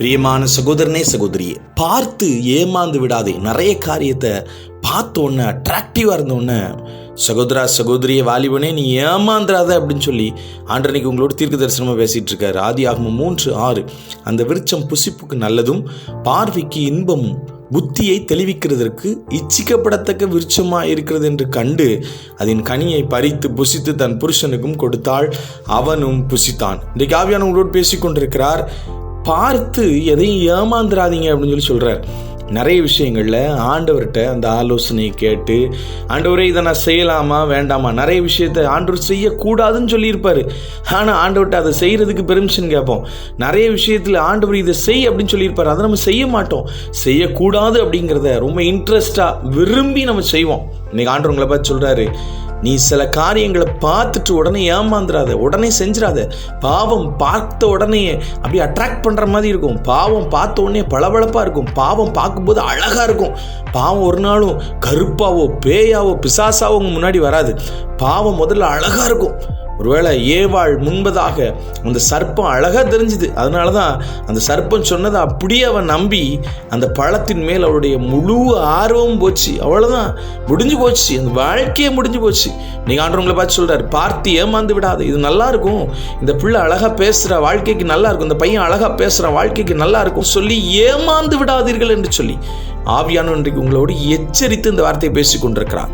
பிரியமான சகோதரனே சகோதரியே பார்த்து ஏமாந்து விடாதே. நிறைய காரியத்தை பார்த்த உடனே அட்ராக்டிவாக இருந்த உடனே சகோதரா சகோதரிய வாலிபனே நீ ஏமாந்துடாத அப்படின்னு சொல்லி ஆண்டனைக்கு உங்களோட தீர்க்க தரிசனமாக பேசிகிட்டு இருக்காரு ஆதி ஆகமம் மூன்று ஆறு. அந்த விருட்சம் புசிப்புக்கு நல்லதும் பார்வைக்கு இன்பமும் புத்தியை தெளிவிக்கிறதற்கு இச்சிக்கப்படத்தக்க விருட்சமாக இருக்கிறது என்று கண்டு அதன் கனியை பறித்து புசித்து தன் புருஷனுக்கும் கொடுத்தாள். அவனும் புசித்தான். இன்றைக்கு ஆவியான உங்களோடு பேசிக்கொண்டிருக்கிறார். பார்த்து எதையும் ஏமாந்துடாதீங்க அப்படின்னு சொல்லி சொல்கிறார் நிறைய விஷயங்களில் ஆண்டவர்கிட்ட அந்த ஆலோசனையை கேட்டு ஆண்டவரே இதை நான் செய்யலாமா? வேண்டாமா? நிறைய விஷயத்த ஆண்டவர் செய்யக்கூடாதுன்னு சொல்லியிருப்பார். ஆனால் ஆண்டவர்கிட்ட அதை செய்கிறதுக்கு பெர்மிஷன் கேட்போம். நிறைய விஷயத்தில் ஆண்டவர் இதை செய் அப்படின்னு சொல்லியிருப்பார். அதை நம்ம செய்ய மாட்டோம். செய்யக்கூடாது அப்படிங்கிறத ரொம்ப இன்ட்ரெஸ்டாக விரும்பி நம்ம செய்வோம். இன்னைக்கு ஆண்டவர் உங்களை பார்த்து சொல்கிறாரு நீ சில காரியங்களை பார்த்துட்டு உடனே ஏமாந்துடாத உடனே செஞ்சிடாத. பாவம் பார்த்த உடனே அப்படியே அட்ராக்ட் பண்ணுற மாதிரி இருக்கும். பாவம் பார்த்த உடனே பளபளப்பாக இருக்கும். பாவம் பார்க்கும்போது அழகாக இருக்கும். பாவம் ஒரு நாளும் கருப்பாவோ பேயாவோ பிசாசாவோ உங்கள் முன்னாடி வராது. பாவம் முதல்ல அழகாக இருக்கும். ஒருவேளை ஏவாள் முன்பதாக அந்த சர்ப்பம் அழகாக தெரிஞ்சுது. அதனால தான் அந்த சர்ப்பம் சொன்னதை அப்படியே அவன் நம்பி அந்த பழத்தின் மேல் அவளுடைய முழு ஆர்வமும் போச்சு. அவ்வளோதான் முடிஞ்சு போச்சு. அந்த வாழ்க்கையே முடிஞ்சு போச்சு. நீங்கள் ஆண்டவங்களை பார்த்து சொல்கிறார் பார்த்து ஏமாந்து விடாது. இது நல்லா இருக்கும் இந்த பிள்ளை அழகாக பேசுகிற வாழ்க்கைக்கு நல்லா இருக்கும் இந்த பையன் அழகாக பேசுகிற வாழ்க்கைக்கு நல்லா இருக்கும் சொல்லி ஏமாந்து விடாதீர்கள் என்று சொல்லி ஆவியான இன்றைக்கு உங்களோடு எச்சரித்து இந்த வார்த்தையை பேசி கொண்டிருக்கிறார்